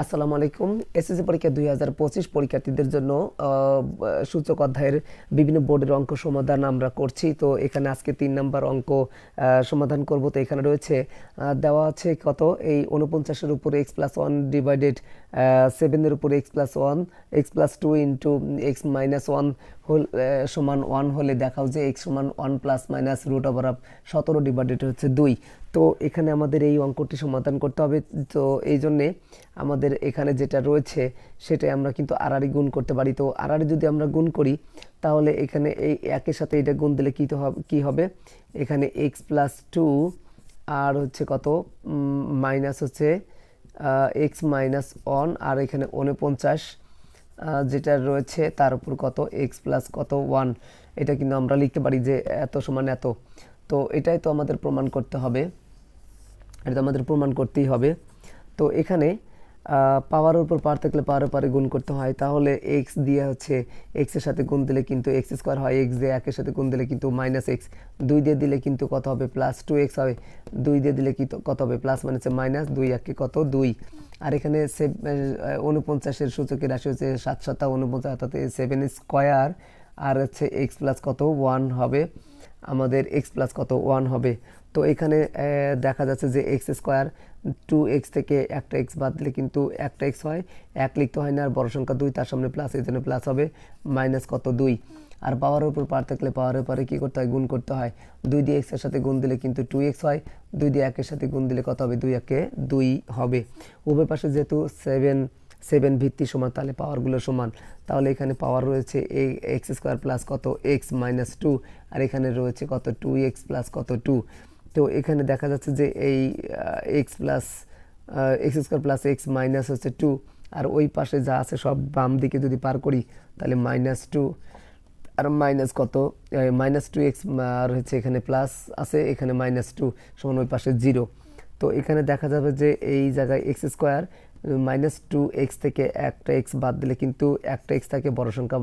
আসসালামু আলাইকুম। এসএসসি পরীক্ষা দুই হাজার পঁচিশ পরীক্ষার্থীদের জন্য সূচক অধ্যায়ের বিভিন্ন বোর্ডের অঙ্ক সমাধান আমরা করছি। তো এখানে আজকে তিন নাম্বার অঙ্ক সমাধান করব। তো এখানে রয়েছে দেওয়া আছে কত? এই উনপঞ্চাশের উপরে এক্স প্লাস ওয়ান ডিভাইডেড সেভেনের উপরে x plus one, x plus two into x minus one whole সমান ওয়ান হলে দেখাও যে এক্স সমান one plus minus root over of সতেরো ডিভাইডেড হচ্ছে দুই। তো এখানে আমাদের এই অঙ্কটি সমাধান করতে হবে। তো এই জন্যে আমাদের এখানে যেটা রয়েছে সেটাই আমরা কিন্তু আড়াআড়ি গুণ করতে পারি। তো আড়াআড়ি যদি আমরা গুণ করি, তাহলে এখানে এই একের সাথে এটা গুণ দিলে কী তো হবে, কী হবে? এখানে এক্স প্লাস টু আর হচ্ছে কত? মাইনাস হচ্ছে এক্স মাইনাস ওয়ান আর এখানে উনপঞ্চাশ যেটা রয়েছে তার উপর কত এক্স প্লাস কত ওয়ান এটা কিন্তু আমরা লিখতে পারি যে এত সমান এত। তো এটাই তো আমাদের প্রমাণ করতে হবে। এটা তো আমাদের প্রমাণ করতেই হবে। তো এখানে পাওয়ার উপর পার থাকলে পাওয়ার পারে গুণ করতে হয়। তাহলে এক্স দিয়ে হচ্ছে এক্সের সাথে গুণ দিলে কিন্তু এক্স স্কোয়ার হয়। এক্স দিয়ে একের সাথে গুণ দিলে কিন্তু মাইনাস এক্স দুই দিয়ে দিলে কিন্তু কত হবে? প্লাস টু এক্স হবে। দুই দিয়ে দিলে কি কত হবে? প্লাস মানে হচ্ছে মাইনাস দুই, একে কত? দুই। আর এখানে উনপঞ্চাশের সূচকের রাশি হচ্ছে সাত সাতা উনপঞ্চাশ অর্থাৎ সেভেন স্কোয়ার আর হচ্ছে এক্স প্লাস কত ওয়ান হবে, আমাদের এক্স প্লাস কত ওয়ান হবে। তো এখানে দেখা যাচ্ছে যে এক্স স্কোয়ার টু এক্স থেকে একটা এক্স বাদ দিলে কিন্তু একটা এক্স হয়, এক লিখতে হয় না, আর বড় সংখ্যা দুই, তার সামনে প্লাস এই জন্য প্লাস হবে মাইনাস কত দুই। আর পাওয়ারের উপর পার থাকলে পাওয়ারের পরে কী করতে হয়? গুণ করতে হয়। দুই দিয়ে এক্সের সাথে গুণ দিলে কিন্তু টু এক্স হয়। দুই দিয়ে একের সাথে গুণ দিলে কত হবে? দুই একে দুই হবে। উভয় পাশে যেহেতু সেভেন সেভেন ভিত্তি সমান, তাহলে পাওয়ারগুলো সমান। তাহলে এখানে পাওয়ার রয়েছে এ এক্স স্কোয়ার প্লাস কত? এক্স মাইনাস টু আর এখানে রয়েছে কত? টু এক্স প্লাস কত? টু তো এখানে দেখা যাচ্ছে যে এই x plus x square plus x minus হচ্ছে টু আর ওই পাশে যা আছে সব বাম দিকে যদি পার করি, তাহলে মাইনাস টু আর মাইনাস কত? মাইনাস টু এক্স আর হচ্ছে এখানে প্লাস আছে, এখানে মাইনাস টু সমান ওই পাশে জিরো তো এখানে দেখা যাবে যে এই জায়গায় x square minus two x থেকে একটা এক্স বাদ দিলে কিন্তু একটা এক্স থাকে বড় সংখ্যা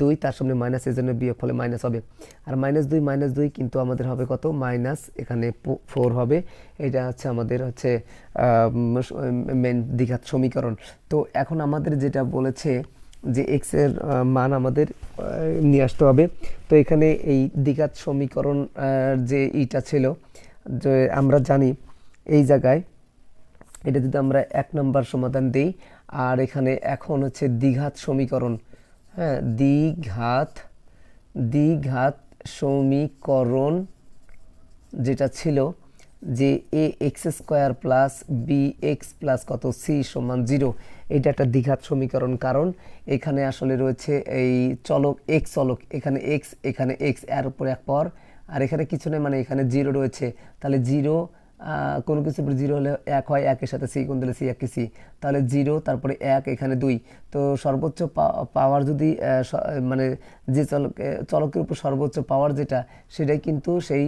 দুই, তার সামনে মাইনাস এই জন্য বিয়োগ ফলে মাইনাস হবে। আর মাইনাস দুই মাইনাস দুই কিন্তু আমাদের হবে কত? মাইনাস এখানে ফোর হবে। এটা হচ্ছে আমাদের হচ্ছে মেন দ্বিঘাত সমীকরণ। তো এখন আমাদের যেটা বলেছে যে এক্সের মান আমাদের নিয়ে আসতে হবে। তো এখানে এই দ্বিঘাত সমীকরণ যে ইটা ছিল, যে আমরা জানি এই জায়গায় এটা যদি আমরা এক নম্বর সমাধান দিই, আর এখানে এখন হচ্ছে দ্বিঘাত সমীকরণ। হ্যাঁ দ্বিঘাত দ্বিঘাত সমীকরণ যেটা ছিল যে a x square plus b x plus কত? সি সমান জিরো। এটা একটা দ্বিঘাত সমীকরণ কারণ এখানে আসলে রয়েছে এই চলক এক্স চলক। এখানে এক্স এখানে এক্স, এর উপর এক পর। আর এখানে কিছু নেই মানে এখানে জিরো রয়েছে। তাহলে জিরো কোনো কিছু জিরো হলে এক হয়, একের সাথে সি কোন দিলে সি, একে সি। তাহলে জিরো, তারপরে এক, এখানে দুই। তো সর্বোচ্চ পাওয়ার যদি মানে যে চলক, চলকের উপর সর্বোচ্চ পাওয়ার যেটা, সেটাই কিন্তু সেই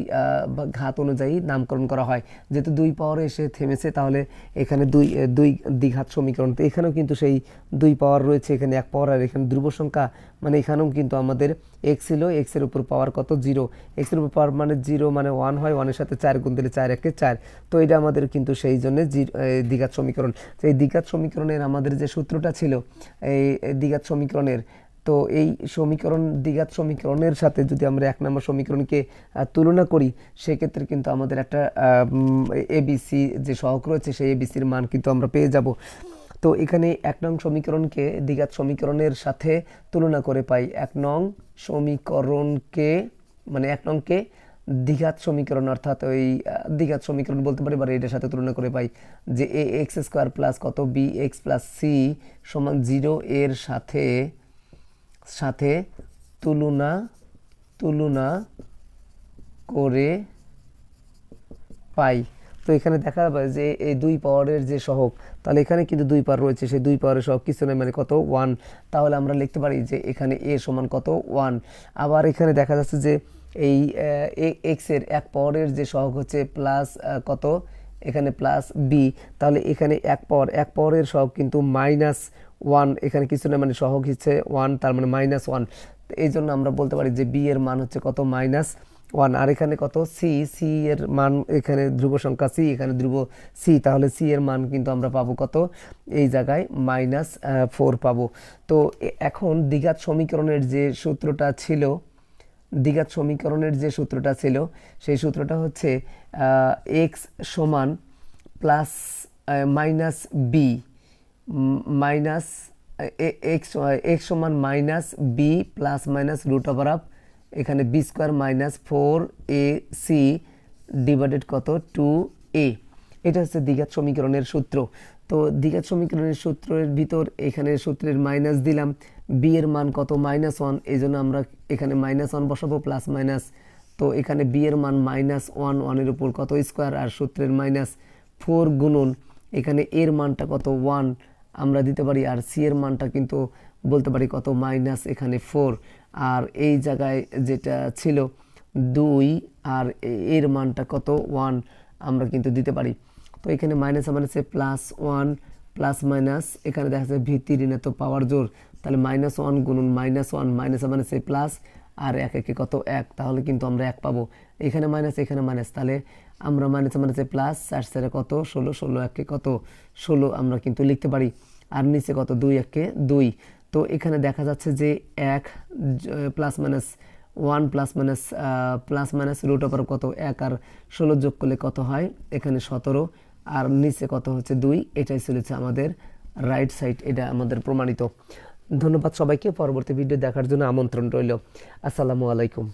ঘাত অনুযায়ী নামকরণ করা হয়। যেহেতু দুই পাওয়ারে এসে থেমেছে, তাহলে এখানে দুই দুই দ্বিঘাত সমীকরণ। তো এখানেও কিন্তু সেই দুই পাওয়ার রয়েছে, এখানে এক পাওয়ার আর এখানে ধ্রুব সংখ্যা। মানে এখানেও কিন্তু আমাদের এক্স ছিল এক্সের উপর পাওয়ার কত? জিরো। এক্সের উপর পাওয়ার মানে জিরো মানে ওয়ান হয়, ওয়ানের সাথে চার গুণ দিলে চার, একে চার। তো এটা আমাদের কিন্তু সেই জন্য দ্বিঘাত সমীকরণ। তো এই দ্বিঘাত সমীকরণের আমাদের যে সূত্রটা ছিল এই দ্বিঘাত সমীকরণের। তো এই সমীকরণ, দ্বিঘাত সমীকরণের সাথে যদি আমরা এক নম্বর সমীকরণকে তুলনা করি, সেক্ষেত্রে কিন্তু আমাদের একটা এবিসি যে সহক রয়েছে, সেই এবিসির মান কিন্তু আমরা পেয়ে যাব। তো এখানে এক নং সমীকরণকে দ্বিঘাত সমীকরণের সাথে তুলনা করে পাই। এক নং সমীকরণকে মানে এক নংকে দ্বিঘাত সমীকরণ, অর্থাৎ ওই দ্বিঘাত সমীকরণ বলতে পারি, বা এটার সাথে তুলনা করে পাই যে এ, এক্স স্কোয়ার প্লাস কত, বি, এক্স প্লাস সি সমান জিরো এর সাথে সাথে তুলনা তুলনা করে পাই। তো এখানে দেখা যাবে যে এই দুই পাওয়ারের যে সহগ, তাহলে এখানে কিন্তু দুই পাওয়ার রয়েছে, সেই দুই পাওয়ারের সহগ কিছু নয় মানে কত? ওয়ান। তাহলে আমরা লিখতে পারি যে এখানে এ সমান কত? ওয়ান। আবার এখানে দেখা যাচ্ছে যে এই এক্সের এক পাওয়ারের যে সহগ হচ্ছে প্লাস কত? এখানে প্লাস বি তাহলে এখানে এক পাওয়ার, এক পাওয়ারের সহগ কিন্তু মাইনাস ওয়ান এখানে কিছু না মানে সহগ হচ্ছে ওয়ান তার মানে মাইনাস ওয়ান এই জন্য আমরা বলতে পারি যে বি এর মান হচ্ছে কত? মাইনাস ওয়ান আর এখানে কত? সি সি এর মান এখানে ধ্রুব সংখ্যা সি এখানে ধ্রুব সি তাহলে সি এর মান কিন্তু আমরা পাবো কত? এই জায়গায় মাইনাস ফোর পাবো। তো এখন দ্বিঘাত সমীকরণের যে সূত্রটা ছিল দ্বিঘাত সমীকরণের যে সূত্রটা ছিল, সেই সূত্রটা হচ্ছে এক্স সমান plus minus B minus X X সমান minus B plus minus root over of এখানে B square minus four A C divided কত? টু এ এটা হচ্ছে দ্বিঘাত সমীকরণের সূত্র। তো দ্বিঘাত সমীকরণের সূত্রের ভিতর এখানে সূত্রের মাইনাস দিলাম। বি এর মান কত? মাইনাস ওয়ান এই জন্য আমরা এখানে মাইনাস ওয়ান বসাবো প্লাস মাইনাস তো এখানে বি এর মান মাইনাস ওয়ান ওয়ানের উপর কত স্কোয়ার আর সূত্রের মাইনাস ফোর গুণন, এখানে এর মানটা কত? ওয়ান আমরা দিতে পারি আর সি এর মানটা কিন্তু বলতে পারি কত? মাইনাস এখানে ফোর আর এই জায়গায় যেটা ছিল দুই, আর এর মানটা কত? ওয়ান আমরা কিন্তু দিতে পারি। তো এখানে মাইনাস মাইনাসে প্লাস ওয়ান প্লাস মাইনাস এখানে দেখা যাচ্ছে ভিত্তি ঋণে তো পাওয়ার জোর। তাহলে মাইনাস ওয়ান গুণন মাইনাস ওয়ান মাইনাস মাইনাসে প্লাস আর এক একে কত? এক। তাহলে কিন্তু আমরা এক পাবো। এখানে মাইনাস এখানে মাইনাস তাহলে আমরা মাইনাস মাইনাসে প্লাস চার চারে কত? ষোলো ষোলো একে কত? ষোলো আমরা কিন্তু লিখতে পারি। আর নিচে কত? দুই একে দুই। তো এখানে দেখা যাচ্ছে যে এক plus minus one plus minus plus minus root over কত? এক। আর ষোলো যোগ করলে কত হয়? এখানে সতেরো। আর নিচে কত হচ্ছে? দুই। এটাই চলেছে আমাদের রাইট সাইড এটা আমাদের প্রমাণিত। ধন্যবাদ সবাইকে। পরবর্তী ভিডিও দেখার জন্য আমন্ত্রণ রইল। আসসালামু আলাইকুম।